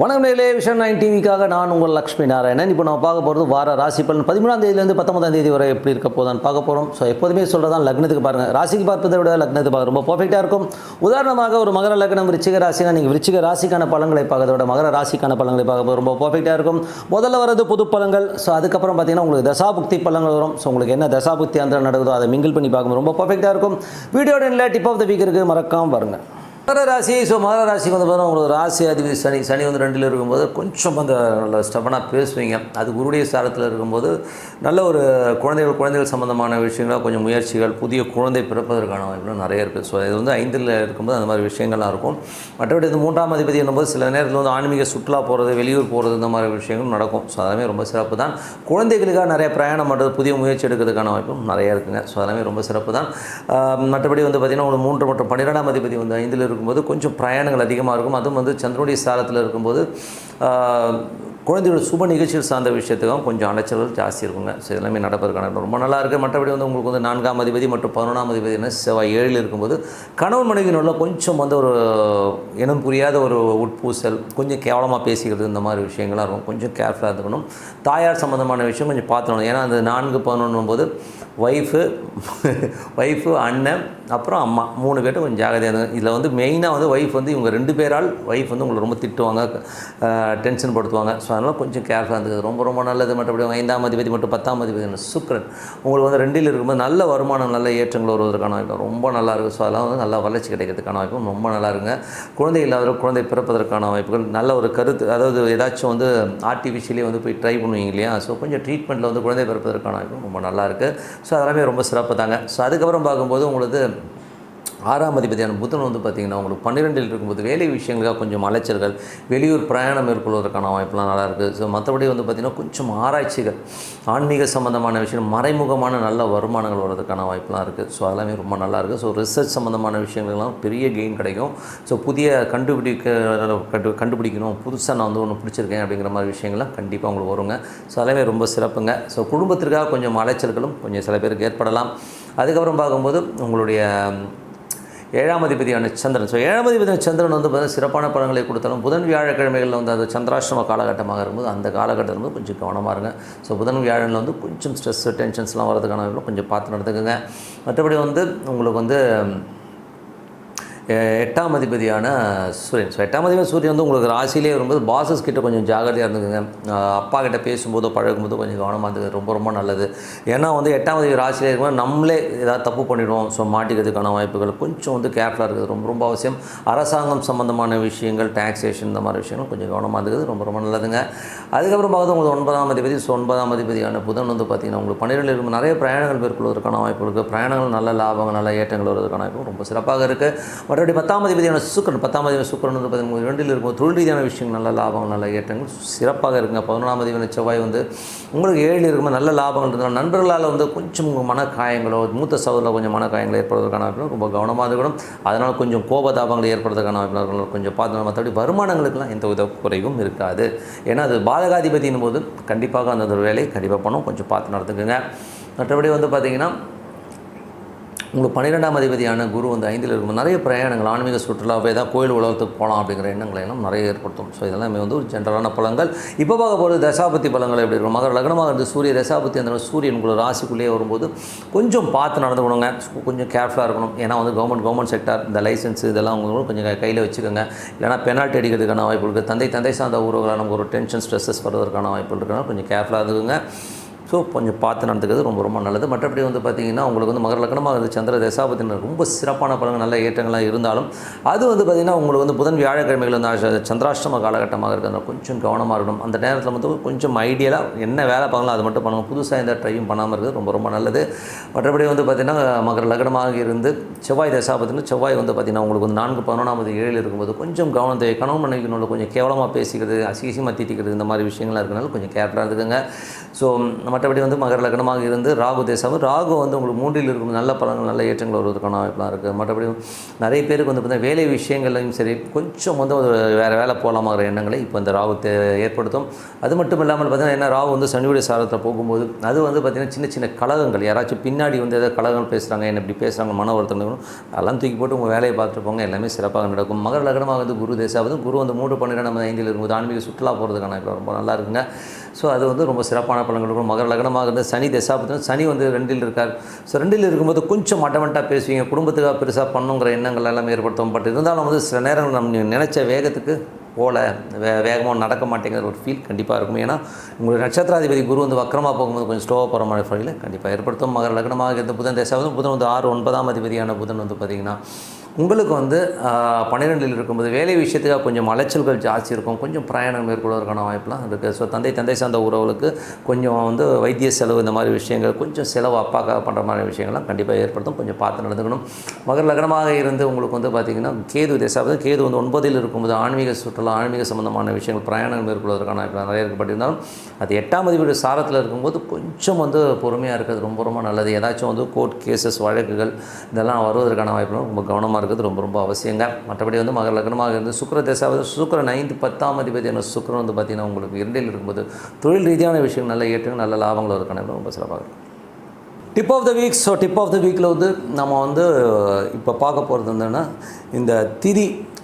வணக்கம் நேர்களே vision nine டிவிக்காக நான் உங்கள் லக்ஷ்மி நாராயணன். இப்போ நம்ம பார்க்க போகிறது வார ராசி பலன். பதிமூணாம் தேதியிலேருந்து பத்தொன்பதாம் தேதி வரை எப்படி இருக்க போதான் பார்க்க போகிறோம் ஸோ எப்போதுமே சொல்கிறதான் லக்னத்துக்கு பாருங்கள் ராசிக்கு பார்ப்பதை விட லக்னத்துக்கு பார்க்க ரொம்ப பர்ஃபெக்டாக இருக்கும். உதாரணமாக ஒரு மகர லக்னம் விருச்சிக ராசினா நீங்கள் விருச்சிக ராசிக்கான பலன்களை பார்க்கறத விட மகர ராசிக்கான பலன்களை பார்க்க ரொம்ப பர்ஃபெக்டாக இருக்கும். முதல்ல வரது புது பலன்கள். ஸோ அதுக்கப்புறம் பார்த்தீங்கன்னா உங்களுக்கு தசாபுக்தி பலன்கள் வரும். ஸோ உங்களுக்கு என்ன தசாபுக்தி அந்த நடக்குதோ அதை மிங்கிள் பண்ணி பார்க்கும்போது ரொம்ப பர்ஃபெக்டாக இருக்கும். வீடியோட டிப் ஆஃப் த வீக் இருக்குது மறக்காமல் பாருங்கள் மகர ராசி ஸோ மகர ராசிக்கு வந்து பார்த்தீங்கன்னா உங்களுக்கு ராசி அதிபதி சனி சனி வந்து ரெண்டில் இருக்கும்போது கொஞ்சம் அந்த நல்ல ஸ்டபனாக பேசுவீங்க. அது குருடைய சாரத்தில் இருக்கும்போது நல்ல ஒரு குழந்தைகள் குழந்தைகள் சம்மந்தமான விஷயங்கள் கொஞ்சம் முயற்சிகள் புதிய குழந்தை பிறப்பதற்கான வாய்ப்புகள் நிறைய இருக்குது ஸோ இது வந்து ஐந்தில் இருக்கும்போது அந்த மாதிரி விஷயங்கள்லாம் இருக்கும். மற்றபடி இது மூன்றாம் அதிபதி என்னும்போது சில நேரத்தில் வந்து ஆன்மீக சுற்றுலா போகிறது வெளியூர் போகிறது இந்த மாதிரி விஷயங்களும் நடக்கும். ஸோ அதெல்லாமே ரொம்ப சிறப்பு தான். குழந்தைகளுக்காக நிறைய பிரயாணம் பண்ணுறது புதிய முயற்சி எடுக்கிறதுக்கான வாய்ப்பும் நிறைய இருக்குங்க. ஸோ அதெல்லாமே ரொம்ப சிறப்பு தான். மற்றபடி வந்து பார்த்திங்கன்னா ஒரு மூன்று மற்றும் பன்னிரெண்டாம் அதிபதி வந்து ஐந்தில் இருக்கும்போது கொஞ்சம் பிரயாணங்கள் அதிகமாக இருக்கும். அதுவும் வந்து சந்திரனுடைய சாரத்தில் இருக்கும்போது ஆஹ், குழந்தையோட சுப நிகழ்ச்சிகள் சார்ந்த விஷயத்துக்கும் கொஞ்சம் அலைச்சல்கள் ஜாஸ்தி இருக்குங்க. ஸோ எல்லாமே நடப்பதற்கான ரொம்ப நல்லா இருக்குது மற்றபடி வந்து உங்களுக்கு வந்து நான்காம் அதிபதி மற்றும் பதினொன்றாம் அதிபதி என்ன? செவ்வாய் ஏழில் இருக்கும்போது கணவன் மனைவியினுள்ள கொஞ்சம் வந்து ஒரு இனம் புரியாத ஒரு உட்பூசல் கொஞ்சம் கேவலமாக பேசிக்கிறது இந்த மாதிரி விஷயங்கள்லாம் இருக்கும். கொஞ்சம் கேர்ஃபுல்லாக இருந்துக்கணும் தாயார் சம்மந்தமான விஷயம் கொஞ்சம் பார்த்துக்கணும். ஏன்னா அந்த நான்கு பதினொன்றும் போது ஒய்ஃபு ஒய்ஃபு அண்ணன் அப்புறம் அம்மா. மூணு பேர்ட்டும் கொஞ்சம் ஜாகிரதையாக இருந்தாங்க இதில் வந்து மெயினாக வந்து ஒய்ஃப் வந்து இவங்க ரெண்டு பேரால் ஒய்ஃப் வந்து உங்களை ரொம்ப திட்டுவாங்க டென்ஷன் படுத்துவாங்க. ஸோ அதனால் கொஞ்சம் கேர்ஃபுல்லாக இருந்தது ரொம்ப ரொம்ப நல்லது. மற்றபடி ஐந்தாம் அதிபதி மற்றும் பத்தாம் அதிபதி சுக்கரன். உங்களுக்கு வந்து ரெண்டில் இருக்கும்போது நல்ல வருமானம் நல்ல ஏற்றங்கள் வருவதற்கான வாய்ப்பு. ரொம்ப நல்லா இருக்குது ஸோ அதெல்லாம் வந்து நல்லா வளர்ச்சி கிடைக்கிறதுக்கான வாய்ப்பும் ரொம்ப நல்லா இருக்குங்க குழந்தை இல்லாத குழந்தை பிறப்பதற்கான வாய்ப்புகள். நல்ல ஒரு கருத்து. அதாவது ஏதாச்சும் வந்து ஆர்டிஃபிஷியலே வந்து போய் ட்ரை பண்ணுவீங்க இல்லையா? ஸோ கொஞ்சம் ட்ரீட்மெண்ட்டில் வந்து குழந்தை பிறப்பதற்கான வாய்ப்பு ரொம்ப நல்லா இருக்குது ஸோ அதெல்லாமே ரொம்ப சிறப்பு தாங்க. ஸோ அதுக்கப்புறம் பார்க்கும்போது உங்களுக்கு ஆறாம் அதிபதியான புதன் வந்து பார்த்திங்கன்னா உங்களுக்கு பன்னிரெண்டில் இருக்கும்போது வேலை விஷயங்களுக்காக கொஞ்சம் அலைச்சல்கள் வெளியூர் பிரயாணம் மேற்கொள்வதற்கான வாய்ப்புலாம் நல்லாயிருக்கு ஸோ மற்றபடி வந்து பார்த்திங்கன்னா கொஞ்சம் ஆராய்ச்சிகள் ஆன்மீக சம்மந்தமான விஷயம் மறைமுகமான நல்ல வருமானங்கள் வர்றதுக்கான வாய்ப்புலாம் இருக்குது ஸோ அதெல்லாமே ரொம்ப நல்லாயிருக்கு ஸோ ரிசர்ச் சம்மந்தமான விஷயங்கள்லாம் பெரிய கெயின் கிடைக்கும். ஸோ புதிய கண்டுபிடிக்க கண்டு கண்டுபிடிக்கணும். புதுசாக நான் வந்து ஒன்று பிடிச்சிருக்கேன் அப்படிங்கிற மாதிரி விஷயங்கள்லாம் கண்டிப்பாக உங்களுக்கு வருங்க. ஸோ அதெல்லாமே ரொம்ப சிறப்புங்க. ஸோ குடும்பத்திற்காக கொஞ்சம் அலைச்சல்களும் கொஞ்சம் சில பேருக்கு ஏற்படலாம். அதுக்கப்புறம் பார்க்கும்போது உங்களுடைய ஏழாம் அதிபதியான சந்திரன். ஸோ ஏழாம் அதிபதியான சந்திரன் வந்து பார்த்தீங்கன்னா சிறப்பான பலன்களை கொடுத்தாலும் புதன் வியாழக்கிழமைகளில் வந்து அது சந்திராஷ்டம காலகட்டமாக இருக்கும்போது அந்த காலகட்டத்தில் வந்து கொஞ்சம் கவனமாக இருங்க. ஸோ புதன் வியாழனில் வந்து கொஞ்சம் ஸ்ட்ரெஸ்ஸு டென்ஷன்ஸ்லாம் வரதுக்கான கொஞ்சம் பார்த்து நடந்துக்குங்க. மற்றபடி வந்து உங்களுக்கு வந்து எட்டாம் அதிபதியான சூரியன். ஸோ எட்டாம் அதிபதி சூரியன் வந்து உங்களுக்கு ராசியிலே வரும்போது பாசஸ் கிட்ட கொஞ்சம் ஜாகிரதையாக இருந்துக்குங்க. அப்பா கிட்ட பேசும்போதோ பழகும்போதோ கொஞ்சம் கவனமாக இருந்தது ரொம்ப ரொம்ப நல்லது. ஏன்னா வந்து எட்டாம் அதிபதி ராசியிலே இருக்கும்போது நம்மளே ஏதாவது தப்பு பண்ணிடுவோம். ஸோ மாட்டிக்கிறதுக்கான வாய்ப்புகள் கொஞ்சம் வந்து கேர்ஃபுல்லாக இருக்குது. ரொம்ப ரொம்ப அவசியம். அரசாங்கம் சம்மந்தமான விஷயங்கள் டேக்ஸேஷன் இந்த மாதிரி விஷயங்கள் கொஞ்சம் கவனமாக இருக்குது ரொம்ப ரொம்ப நல்லதுங்க. அதுக்கப்புறம் பார்த்து உங்களுக்கு ஒன்பதாம் அதிபதி ஸோ ஒன்பதாம் அதிபதியான புதன் வந்து பார்த்திங்கன்னா உங்களுக்கு பன்னிரெண்டு இருக்கும். நிறைய பிரயாணங்கள் மேற்கொள்வதற்கான வாய்ப்பு இருக்குது பிரயாணங்கள் நல்ல லாபங்கள் நல்ல ஏற்றங்கள் வருவதற்கான வாய்ப்பு ரொம்ப சிறப்பாக இருக்குது மறுபடியும் பத்தாம் அதிபதியான சுக்கரன் பத்தாம் அதிபதி சுக்கரன் வந்து பார்த்தீங்கன்னா ரெண்டில் இருக்கும் தொழில் ரீதியான விஷயங்கள் நல்ல லாபம் நல்ல ஏற்றங்கள் சிறப்பாக இருக்குங்க. பதினொன்றாம் அதிபதியான செவ்வாய் வந்து உங்களுக்கு ஏழில் இருக்கும்போது நல்ல லாபங்கள் இருந்தாலும் நண்பர்களால் வந்து கொஞ்சம் மன காயங்களோ மூத்த சகோதரில் கொஞ்சம் மன காயங்கள் ஏற்படுவதற்கான வாய்ப்பு ரொம்ப கவனமாக இருக்கணும். அதனால் கொஞ்சம் கோபதாபங்கள் ஏற்படுறதுக்கான வாய்ப்பு கொஞ்சம் பார்த்து மற்றபடி வருமானங்களுக்கெல்லாம் எந்த வித குறைவும் இருக்காது. ஏன்னா அது பாதகாதிபதியின் போது கண்டிப்பாக அந்த ஒரு வேலையை கண்டிப்பாக பண்ணும். கொஞ்சம் பார்த்து நடத்துக்குங்க மற்றபடி வந்து பார்த்திங்கன்னா உங்களுக்கு பன்னிரெண்டாம் அதிபதியான குரு வந்து ஐந்தில் இருக்கும் நிறைய பிரயாணங்கள் ஆன்மீக சுற்றுலாவே ஏதாவது கோயில் உலகத்துக்கு போகலாம் அப்படிங்கிற எண்ணங்களை எல்லாம் நிறைய ஏற்படுத்தும். ஸோ இதெல்லாமே வந்து ஒரு ஜென்ரலான பழங்கள் இப்போ பார்க்க போகிறது தசாபத்தி பழங்கள் எப்படி இருக்கும்? மகர லக்னமாக இருந்து சூரிய தசாபத்தி அந்த சூரியன் உங்களை ராசிக்குள்ளேயே வரும்போது கொஞ்சம் பார்த்து நடந்துக்கணுங்க கொஞ்சம் கேர்ஃபுல்லாக இருக்கணும். ஏன்னா வந்து கவர்மெண்ட் கவர்மெண்ட் செக்டார் இந்த லைசன்ஸ் இதெல்லாம் உங்களுக்கு கொஞ்சம் கையில் வச்சுக்கோங்க. இல்லைனா பெனால்ட்டி அடிக்கிறதுக்கான வாய்ப்பு இருக்குது தந்தை தந்தை சார்ந்த உறவுகளாக நமக்கு ஒரு டென்ஷன் ஸ்ட்ரெஸ்ஸஸ் வர்றதுக்கான வாய்ப்பு இருக்குன்னா கொஞ்சம் கேர்ஃபுல்லாக இருக்குங்க ஸோ கொஞ்சம் பார்த்து நடந்துக்கிறது ரொம்ப ரொம்ப நல்லது. மற்றபடி வந்து பார்த்திங்கன்னா உங்களுக்கு வந்து மகர லக்னமாக இருந்து சந்திர தசாபத்தினர் ரொம்ப சிறப்பான பலன்கள் நல்ல ஏற்றங்கள்லாம் இருந்தாலும் அது வந்து பார்த்திங்கன்னா உங்களுக்கு வந்து புதன் வியாழக்கிழமைகள் வந்து சந்திராஷ்டம காலகட்டமாக இருக்கிறதுனால கொஞ்சம் கவனமாக இருக்கணும். அந்த நேரத்தில் வந்து கொஞ்சம் ஐடியலாக என்ன வேலை பார்க்கலாம் அது மட்டும் பண்ணுங்க புதுசாக எந்த ட்ரையும் பண்ணாமல் இருக்கிறது ரொம்ப ரொம்ப நல்லது. மற்றபடி வந்து பார்த்திங்கன்னா மகர லக்னமாக இருந்து செவ்வாய் தசாபத்தினர் செவ்வாய் வந்து பார்த்திங்கன்னா உங்களுக்கு வந்து நான்கு பதினொன்றாவது ஏழில் இருக்கும்போது கொஞ்சம் கவனம் தேவை. கணவன் மனைவிக்கு கொஞ்சம் கேவலமாக பேசிக்கிறது அசிசியமாக தீட்டிக்கிறது இந்த மாதிரி விஷயங்கள்லாம் இருக்கிறனால கொஞ்சம் கேர்ஃபுல்லாக இருக்குங்க ஸோ மற்றபடி வந்து மகர லக்னமாக இருந்து ராகு தேசம் ராகு வந்து உங்களுக்கு மூன்றில் இருக்கும் நல்ல பலன்கள் நல்ல ஏற்றங்கள் வருவதற்கான வாய்ப்பெலாம் இருக்குது மற்றபடி நிறைய பேருக்கு வந்து பார்த்தீங்கன்னா வேலை விஷயங்கள்லையும் சரி கொஞ்சம் வந்து ஒரு வேறு வேலை போகலாமாங்கிற எண்ணங்களை இப்போ இந்த ராகு தே ஏற்படுத்தும். அது மட்டும் இல்லாமல் பார்த்திங்கன்னா என்ன ராகு வந்து சனியுடைய சாரத்தில் போகும்போது அது வந்து பார்த்திங்கன்னா சின்ன சின்ன கழகங்கள் யாராச்சும் பின்னாடி வந்து ஏதாவது கழகங்கள் பேசுகிறாங்க என்ன இப்படி பேசுகிறாங்க மன வருத்தம் அதெல்லாம் தூக்கி போட்டு உங்கள் வேலையை பார்த்துட்டு போங்க எல்லாமே சிறப்பாக நடக்கும். மகர லக்னமாக வந்து குரு தேசாவது குரு வந்து மூன்று பன்னிரெண்டு நம்ம ஐந்தில் இருக்கும்போது ஆன்மீக சுற்றுலா போகிறதுக்கான இப்போ ரொம்ப நல்லா இருக்குங்க. ஸோ அது வந்து ரொம்ப சிறப்பான பலன்கள் இருக்கும் மகர லக்னமாக இருந்தால் சனி தசா சனி வந்து ரெண்டில் இருக்கார். ஸோ ரெண்டில் இருக்கும்போது கொஞ்சம் மட்டமட்டாக பேசுவீங்க. குடும்பத்துக்காக பெருசாக பண்ணுங்கிற எண்ணங்கள் எல்லாம் ஏற்படுத்தும். பட் இருந்தாலும் வந்து சில நேரங்கள் நம்ம நினச்ச வேகத்துக்கு போல வே வேகமாக நடக்க மாட்டேங்கிற ஒரு ஃபீல் கண்டிப்பாக இருக்கும். ஏன்னா உங்களுடைய நட்சத்திராதிபதி குரு வந்து வக்கரமாக போகும்போது கொஞ்சம் ஸ்லோவாக போகிற மாதிரி ஃபீல் கண்டிப்பாக ஏற்படுத்தும். மகர லக்னமாக இருந்த புதன் தேசாவது புதன் வந்து ஆறு ஒன்பதாம் அதிபதியான புதன் வந்து பார்த்திங்கன்னா உங்களுக்கு வந்து பன்னிரெண்டில் இருக்கும்போது வேலை விஷயத்துக்காக கொஞ்சம் அலைச்சல்கள் ஜாஸ்தி இருக்கும். கொஞ்சம் பிரயாணம் மேற்கொள்வதற்கான வாய்ப்புலாம் இருக்குது ஸோ தந்தை தந்தை சார்ந்த உறவுகளுக்கு கொஞ்சம் வந்து வைத்திய செலவு இந்த மாதிரி விஷயங்கள் கொஞ்சம் செலவு அப்பாக்காக பண்ணுற மாதிரி விஷயங்கள்லாம் கண்டிப்பாக ஏற்படுத்தும். கொஞ்சம் பார்த்து நடந்துக்கணும். மகர் லக்னமாக இருந்து உங்களுக்கு வந்து பார்த்திங்கன்னா கேது தேசாவது கேது வந்து ஒன்பதில் இருக்கும்போது ஆன்மீக சுற்றுலா ஆன்மீக சம்மந்தமான விஷயங்கள் பிரயாணம் மேற்கொள்வதற்கான வாய்ப்பு நிறைய இருக்கப்பட்டிருந்தாலும் அது எட்டாம் அதிபதி சாரத்தில் இருக்கும்போது கொஞ்சம் வந்து பொறுமையாக இருக்கிறது ரொம்ப ரொம்ப நல்லது. ஏதாச்சும் வந்து கோர்ட் கேசஸ் வழக்குகள் இதெல்லாம் வருவதற்கான வாய்ப்புலாம் ரொம்ப கவனமாக இருக்கிறது ரொம்ப ரொம்ப அவசியங்க. மற்றபடி வந்து மகர லக்னமாக இருந்து சுக்கர தேசாவது சுக்கரன் ஐந்து பத்தாம் அதிபதியான சுக்கரன் வந்து பார்த்திங்கன்னா உங்களுக்கு இரண்டில் இருக்கும்போது தொழில் ரீதியான விஷயம் நல்ல ஏற்றுங்க நல்ல லாபங்கள் வருக்கான ரொம்ப சிறப்பாக இருக்கும். Tip of the week so tip of the வீக்கில் வந்து நம்ம வந்து இப்போ பார்க்க போகிறது என்னென்னா இந்த திதி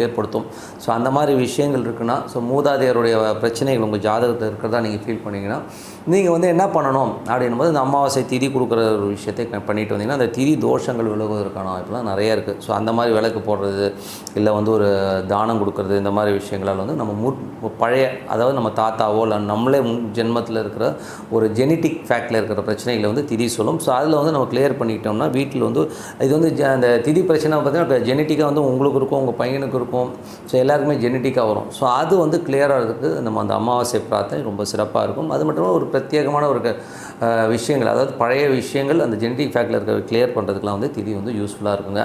ஏற்படுத்தும். ஸோ அந்த மாதிரி விஷயங்கள் இருக்குன்னா ஸோ மூதாதையருடைய பிரச்சனைகள் உங்கள் ஜாதகத்தில் இருக்கிறதா நீங்கள் ஃபீல் பண்ணீங்கன்னா நீங்கள் வந்து என்ன பண்ணணும் அப்படின்னும்போது இந்த அமாவாசை திதி கொடுக்குற ஒரு விஷயத்தை க- பண்ணிட்டு வந்தீங்கன்னா அந்த திதி தோஷங்கள் விலகுவதற்கான வாய்ப்புலாம் நிறையா இருக்குது ஸோ அந்த மாதிரி விளக்கு போடுறது இல்லை வந்து ஒரு தானம் கொடுக்கறது இந்த மாதிரி விஷயங்களால் வந்து நம்ம முற் பழைய அதாவது நம்ம தாத்தாவோ இல்லை நம்மளே முன் ஜென்மத்தில் இருக்கிற ஒரு ஜெனட்டிக் ஃபேக்டில் இருக்கிற பிரச்சனைகளை வந்து திதி சொல்லும். ஸோ அதில் வந்து நம்ம கிளியர் பண்ணிக்கிட்டோம்னா வீட்டில் வந்து இது வந்து ஜ- அந்த திதி பிரச்சனை பார்த்தீங்கன்னா ஜெனட்டிக்காக வந்து உங்களுக்கு இருக்கும் உங்கள் பையன் பையனுக்கு இருக்கும். ஸோ எல்லாருக்குமே ஜெனட்டிக்காக வரும். ஸோ அது வந்து கிளியராகிறதுக்கு நம்ம அந்த அமாவாசை பிரார்த்தனை ரொம்ப சிறப்பாக இருக்கும். அது மட்டும் ஒரு பிரத்யேகமான ஒரு விஷயங்கள் அதாவது பழைய விஷயங்கள் அந்த ஜெனட்டிக் ஃபேக்டில் இருக்கிற கிளியர் பண்ணுறதுக்குலாம் வந்து திதி வந்து யூஸ்ஃபுல்லாக இருக்குங்க.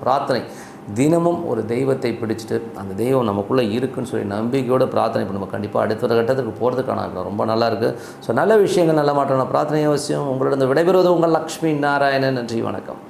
பிரார்த்தனை. தினமும் ஒரு தெய்வத்தை பிடிச்சிட்டு அந்த தெய்வம் நமக்குள்ளே இருக்குன்னு சொல்லி நம்பிக்கையோட பிரார்த்தனை பண்ணுவோம். கண்டிப்பாக அடுத்த கட்டத்துக்கு போகிறதுக்கான ரொம்ப நல்லாயிருக்கு ஸோ நல்ல விஷயங்கள் நல்ல மாற்றம் பிரார்த்தனை அவசியம். உங்களிடம் விடைபெறுவது உங்கள் லக்ஷ்மி நாராயணன். நன்றி வணக்கம்.